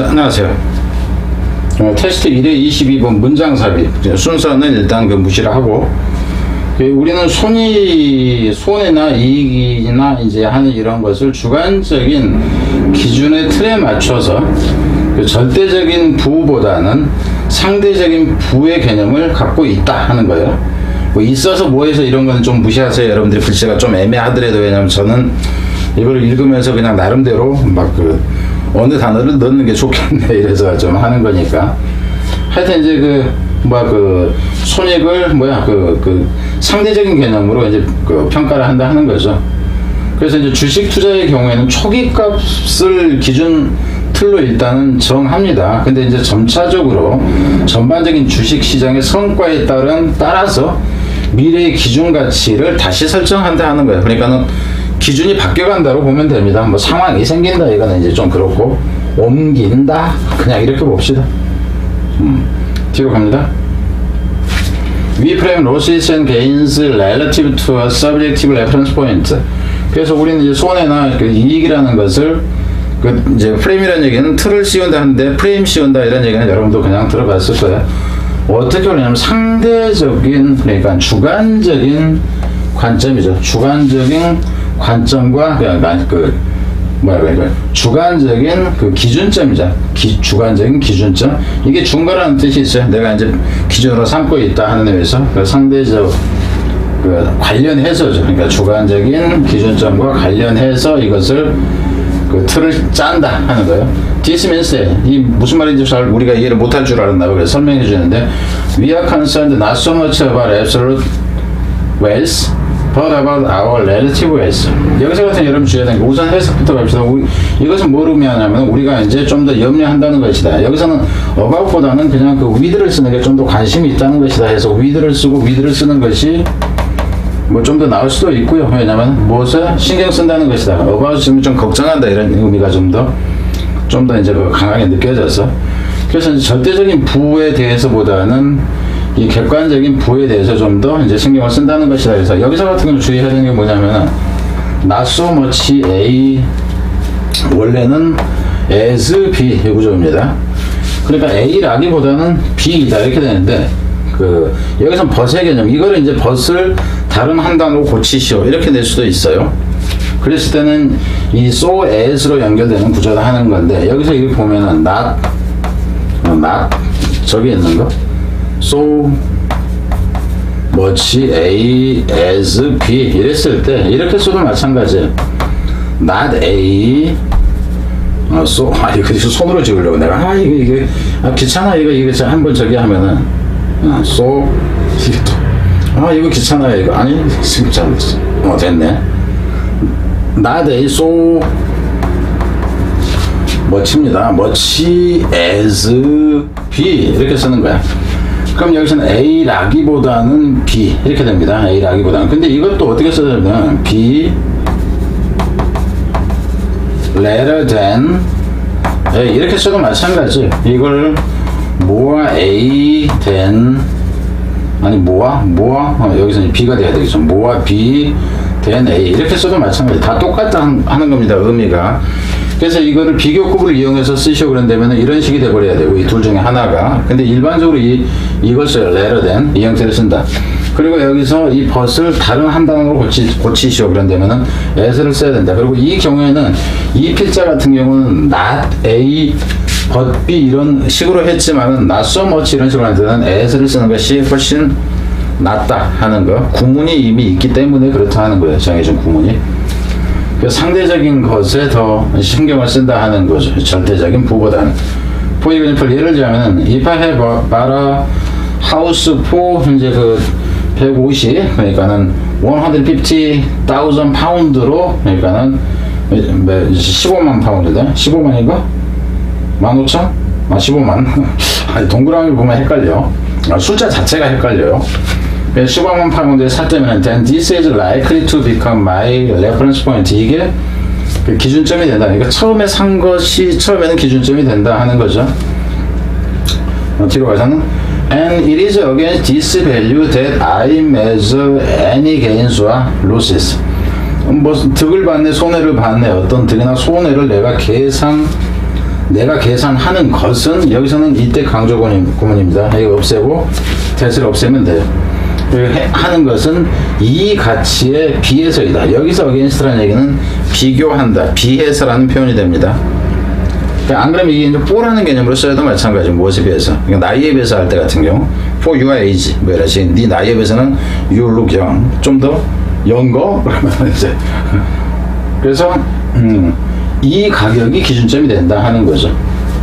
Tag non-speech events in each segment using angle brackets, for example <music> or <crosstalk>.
자, 안녕하세요. 어, 테스트 1회 22번 문장 삽입. 순서는 일단 그 무시를 하고, 그 우리는 손이, 손해나 이익이나 이제 하는 이런 것을 주관적인 기준의 틀에 맞춰서 그 절대적인 부보다는 상대적인 부의 개념을 갖고 있다 하는 거예요. 뭐 있어서 뭐해서 이런 거는 좀 무시하세요. 여러분들이 글씨가 좀 애매하더라도 왜냐면 저는 이걸 읽으면서 그냥 나름대로 막그 어느 단어를 넣는 게 좋겠네 <laughs> 이래서 좀 하는 거니까 하여튼 이제 그 뭐야 그 손익을 뭐야 그 그 상대적인 개념으로 이제 그 평가를 한다 하는 거죠. 그래서 이제 주식 투자의 경우에는 초기 값을 기준 틀로 일단은 정합니다. 근데 이제 점차적으로 전반적인 주식 시장의 성과에 따른 따라서 미래의 기준 가치를 다시 설정한다 하는 거예요. 그러니까는 기준이 바뀌어간다고 보면 됩니다. 뭐 상황이 생긴다 이거는 이제 좀 그렇고 옮긴다 그냥 이렇게 봅시다. 음, 뒤로 갑니다. We frame losses and gains relative to a subjective reference point. 그래서 우리는 이제 손해나 그 이익이라는 것을 그 이제 프레임이라는 얘기는 틀을 씌운다 하는데 프레임 씌운다 이런 얘기는 여러분도 그냥 들어봤을 거예요. 어떻게 그러냐면 상대적인 그러니까 주관적인 관점이죠. 주관적인 관점과 그냥 그 뭐야 그러니까 주관적인 그 기준점이죠. 기, 주관적인 기준점 이게 중거라는 뜻이 있어요. 내가 이제 기준으로 삼고 있다 하는 의미에서 그 상대적 그 관련해서죠. 그러니까 주관적인 기준점과 관련해서 이것을 그 틀을 짠다 하는 거예요. Means 이 무슨 말인지 잘 우리가 이해를 못할 줄 알았나 봐. 그래서 설명해 주는데 We are concerned not so but about our relative wealth. 여기서 같은 여러분 주의해야 되는 게 우선 해석부터 갑시다. 우리, 이것은 뭘 의미하냐면 우리가 이제 좀 더 염려한다는 것이다. 여기서는 about보다는 그냥 그 with를 쓰는 게 좀 더 관심이 있다는 것이다 해서 with를 쓰고 with를 쓰는 것이 뭐 좀 더 나을 수도 있고요. 왜냐면 무엇에 신경 쓴다는 것이다. about 쓰면 좀 걱정한다 이런 의미가 좀 더 좀더 이제 그 강하게 느껴져서 그래서 절대적인 부에 대해서보다는 이 객관적인 부에 대해서 좀 더 이제 신경을 쓴다는 것이다. 그래서 여기서 같은 경우 주의해야 되는 게 뭐냐면은 not so much A 원래는 as B 이 구조입니다. 그러니까 A라기보다는 B이다 이렇게 되는데 그 여기서 벗의 개념 이거를 이제 벗을 다른 한 단어로 고치시오 이렇게 낼 수도 있어요. 그랬을 때는 이 so as로 연결되는 구조를 하는 건데 여기서 이렇게 보면은 not 어, not 저기 있는 거 so much A as B 이랬을 때 이렇게 써도 마찬가지예요. not A 어, 소, 아, 이거 손으로 찍으려고 내가, 아, 이거, 이게, 아, 귀찮아, 이거, 이거, 저 한번 저기 하면은, 어, 소, 이게 또, 아, 이거 귀찮아요, 이거. 아니, 지금 잘, 어, 됐네. not A, so, 멋집니다. 멋지, as, B. 이렇게 쓰는 거야. 그럼 여기서는 A라기보다는 B. 이렇게 됩니다. A라기보다는. 근데 이것도 어떻게 써야 되냐면, B, rather than 예, 이렇게 써도 마찬가지. 이걸 모아 A than 아니 모아 모아 어, 여기서 이제 B가 돼야 되겠죠. 모아 B than A 이렇게 써도 마찬가지. 다 똑같다 한- 하는 겁니다. 의미가. 그래서 이거를 비교급을 이용해서 쓰시오 그런다면 이런 식이 돼버려야 되고 이 둘 중에 하나가. 근데 일반적으로 이 이걸 써요. rather than 이 형태를 쓴다. 그리고 여기서 이 벗을 다른 한 단어로 고치, 고치시오 그런다면은 as를 써야 된다. 그리고 이 경우에는 이 필자 같은 경우는 not a but b 이런 식으로 했지만은 not so much 이런 식으로 할 때는 as를 쓰는 것이 훨씬 낫다 하는 거. 구문이 이미 있기 때문에 그렇다 하는 거예요. 정해진 구문이. 그 상대적인 것에 더 신경을 쓴다 하는 거죠. 절대적인 부보다는. Example, 예를 들자면, bought a house for, 이제 그, 150, 그러니까는, 150,000 파운드로, 그러니까는, 15만 파운드다? 15만인가? 15,000? 아, 15만. <laughs> 아니, 동그라미 보면 헷갈려. 아, 숫자 자체가 헷갈려요. 15만 파운드에 샀다면 then this is likely to become my reference point 이게 그 기준점이 된다. 그러니까 처음에 산 것이 처음에는 기준점이 된다 하는 거죠. 어, 뒤로 가서는 and it is against this value that I measure any gains or losses. 뭐 득을 받네 손해를 받네 어떤 득이나 손해를 내가 계산 내가 계산하는 것은 여기서는 이때 강조 구문- 구문입니다. 이거 없애고 대를 없애면 돼요. 하는 것은 이 가치에 비해서이다. 여기서 against라는 얘기는 비교한다, 비해서라는 표현이 됩니다. 그러니까 안 그러면 이게 이제 for라는 개념으로 써도 마찬가지 무엇에 비해서. 그러니까 나이에 비해서 할 때 같은 경우. for your age. 뭐 이런 식네 나이에 비해서는 you look young. 좀더 younger? <laughs> 그러면 이제. 그래서 음, 이 가격이 기준점이 된다 하는 거죠.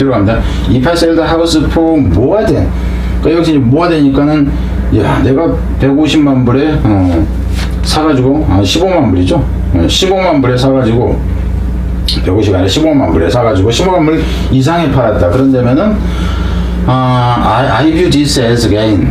I sell the house for 뭐가 돼? 그러니까 여기서 이제 뭐가 되니까는 야 내가 150만 불에 어, 사가지고 아, 15만 불이죠 어, 15만 불에 사가지고 150이 아니라 15만 불에 사가지고 15만 불 이상에 팔았다. 그런다면은 아, I, I view this as gain.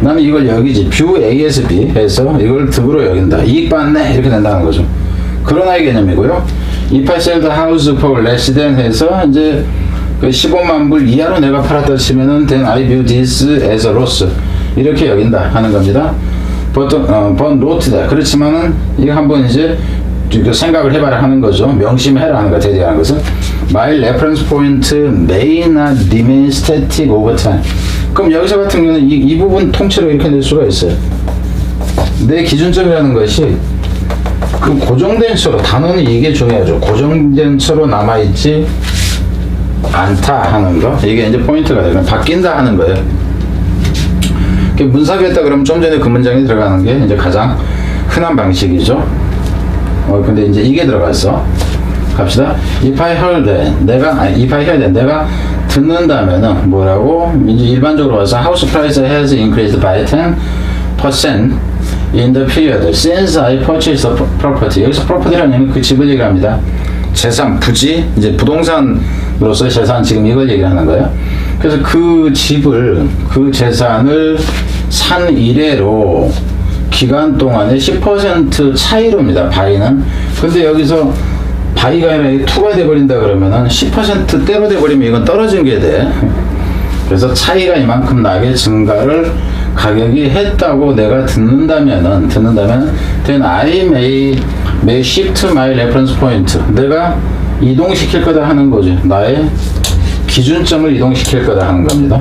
나는 이걸 여기지. view A as B 해서 이걸 득으로 여긴다. 이익 받네 이렇게 된다는 거죠. 그런 아이 개념이고요. Sell the house for less than 해서 이제 그 15만 불 이하로 내가 팔았다 치면은 then I view this as a loss 이렇게 여긴다 하는 겁니다. 보통 어, 번 노트다. 그렇지만은 이거 한번 이제 그 생각을 해봐라 하는 거죠. 명심해라 하는 거 대대하는 것은 reference point may not remain static over time. 그럼 여기서 같은 경우는 이, 이 부분 통째로 이렇게 낼 수가 있어요. 내 기준점이라는 것이 그 고정된 처로 단어는 이게 중요하죠. 고정된 처로 남아 있지 않다 하는 거 이게 이제 포인트가 돼요. 바뀐다 하는 거예요. 문사비했다 그러면 좀 전에 그 문장이 들어가는 게 이제 가장 흔한 방식이죠. 어 근데 이제 이게 들어갔어. 갑시다. If I heard 내가 아니, if I heard 내가 듣는다면은 뭐라고? 이제 일반적으로 와서 house price has increased by 10% in the period since I purchased the property. 여기서 property라는 얘기는 그 집을 얘기합니다. 재산, 부지, 이제 부동산으 로서의 재산 지금 이걸 얘기하는 거예요. 그래서 그 집을, 그 재산을 산 이래로 기간 동안에 10% 차이로입니다. 바이는. 근데 여기서 바이가 아니라 투가 돼버린다 그러면은 10%대로 돼버리면 이건 떨어진 게 돼. 그래서 차이가 이만큼 나게 증가를 가격이 했다고 내가 듣는다면은 듣는다면 then I may may shift my reference point 내가 이동시킬 거다 하는 거지. 나의 기준점을 이동시킬 거다 하는 겁니다.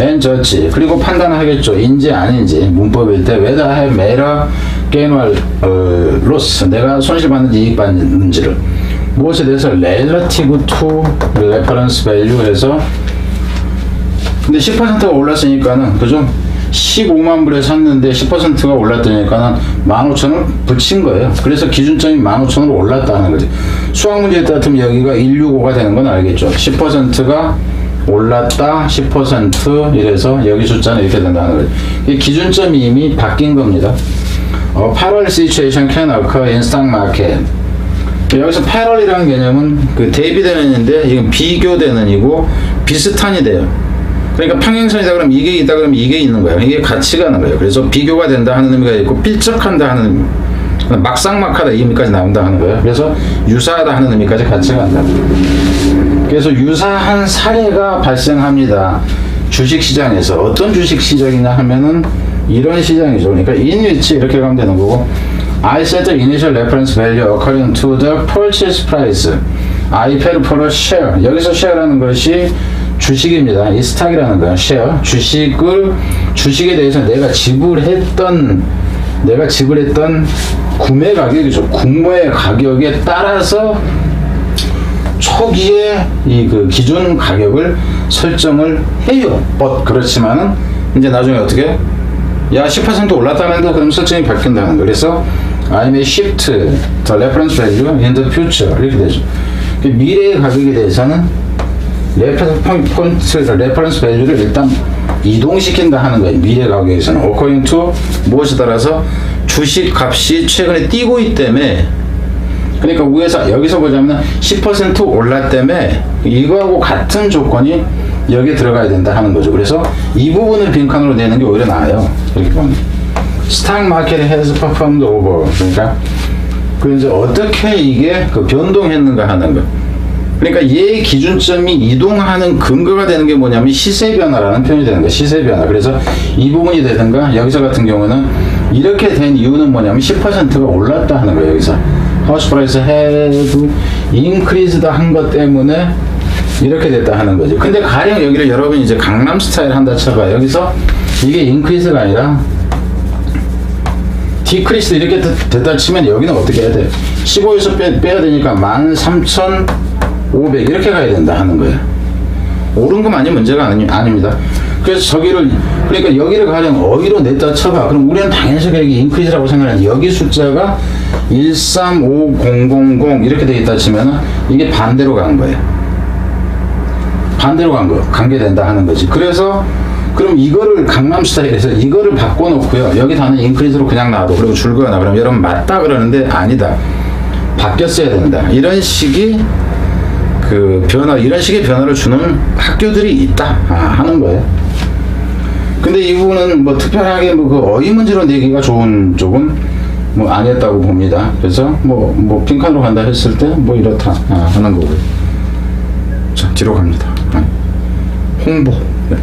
and judge. 그리고 판단하겠죠. 인지 아닌지. 문법일 때 whether I have made a gain or 어, loss. 내가 손실받는지 이익 받는지를. 무엇에 대해서 relative to reference value 해서 근데 10%가 올랐으니까는 그죠? 15만 불에 샀는데 10%가 올랐다니까는 15,000을 붙인 거예요. 그래서 기준점이 15,000으로 올랐다는 거지. 수학 문제 같으면 여기가 165가 되는 건 알겠죠. 10%가 올랐다 10% 이래서 여기 숫자는 이렇게 된다는 거죠. 이 기준점이 이미 바뀐 겁니다. 어, parallel situation can occur in stock market. 여기서 패럴이라는 개념은 그 대비되는인데 이건 비교되는이고 비슷한이 돼요. 그러니까 평행선이다 그러면 이게 있다 그러면 이게 있는 거예요. 이게 같이 가는 거예요. 그래서 비교가 된다 하는 의미가 있고 필적한다 하는 의미. 막상막하다 이 의미까지 나온다 하는 거예요. 그래서 유사하다 하는 의미까지 같이 간다. 그래서 유사한 사례가 발생합니다. 주식 시장에서 어떤 주식 시장이냐 하면은 이런 시장이죠. 그러니까 which 이렇게 가면 되는 거고 I set the initial reference value according to the purchase price. I paid for a share. 여기서 share라는 것이 주식입니다. 이 스탁이라는 거예요. share. 주식을 주식에 대해서 내가 지불했던 내가 지불했던 구매 가격이죠. 구매 가격에 따라서 초기에 이 그 기준 가격을 설정을 해요. but 그렇지만은 이제 나중에 어떻게? 야, 10% 올랐다는데 그럼 설정이 바뀐다는 거. 그래서 I may shift the reference value in the future 이렇게 되죠. 그 미래의 가격에 대해서는 레퍼런스 포인트, 레퍼런스 밸류를 일단 이동시킨다 하는 거예요. 미래 가격에서는 according to 무엇에 따라서 주식 값이 최근에 뛰고 있기 때문에 그러니까 위에서 여기서 보자면 10% 올랐다며 이거하고 같은 조건이 여기에 들어가야 된다 하는 거죠. 그래서 이 부분을 빈칸으로 내는 게 오히려 나아요. 이렇게 보면 스탁 마켓 has performed over 그러니까 그 이제 어떻게 이게 그 변동했는가 하는 거. 그러니까 얘 기준점이 이동하는 근거가 되는 게 뭐냐면 시세 변화라는 표현이 되는 거야. 시세 변화. 그래서 이 부분이 되든가 여기서 같은 경우는 이렇게 된 이유는 뭐냐면 10%가 올랐다 하는 거예요. 여기서 하우스 프라이스 해도 인크리즈다 한것 때문에 이렇게 됐다 하는 거죠. 근데 가령 여기를 여러분이 이제 강남 스타일 한다 쳐봐. 여기서 이게 인크리스가 아니라 디크리스 이렇게 됐- 됐다 치면 여기는 어떻게 해야 돼요? 15에서 빼, 빼야 되니까 13,500 이렇게 가야 된다 하는 거예요. 옳은 것만이 문제가 아니, 아닙니다. 그래서 저기를 그러니까 여기를 가령 어디로 냈다 쳐봐. 그럼 우리는 당연히 여기 인크리즈라고 생각하는데 여기 숫자가 135000 이렇게 돼 있다 치면은 이게 반대로 간 거예요. 반대로 간 거, 관계된다 하는 거지. 그래서 그럼 이거를 강남 스타일에서 이거를 바꿔놓고요. 여기 다는 인크리즈로 그냥 놔도 그리고 줄거나 그럼 여러분 맞다 그러는데 아니다. 바뀌었어야 된다. 이런 식이 그 변화, 이런 식의 변화를 주는 학교들이 있다 아, 하는 거예요. 근데 이 부분은 뭐 특별하게 뭐 그 어휘 문제로 내기가 좋은 쪽은 뭐 아니었다고 봅니다. 그래서 뭐, 뭐 빈칸으로 간다 했을 때 뭐 이렇다 아, 하는 거고요. 자, 뒤로 갑니다. 아, 홍보. 네.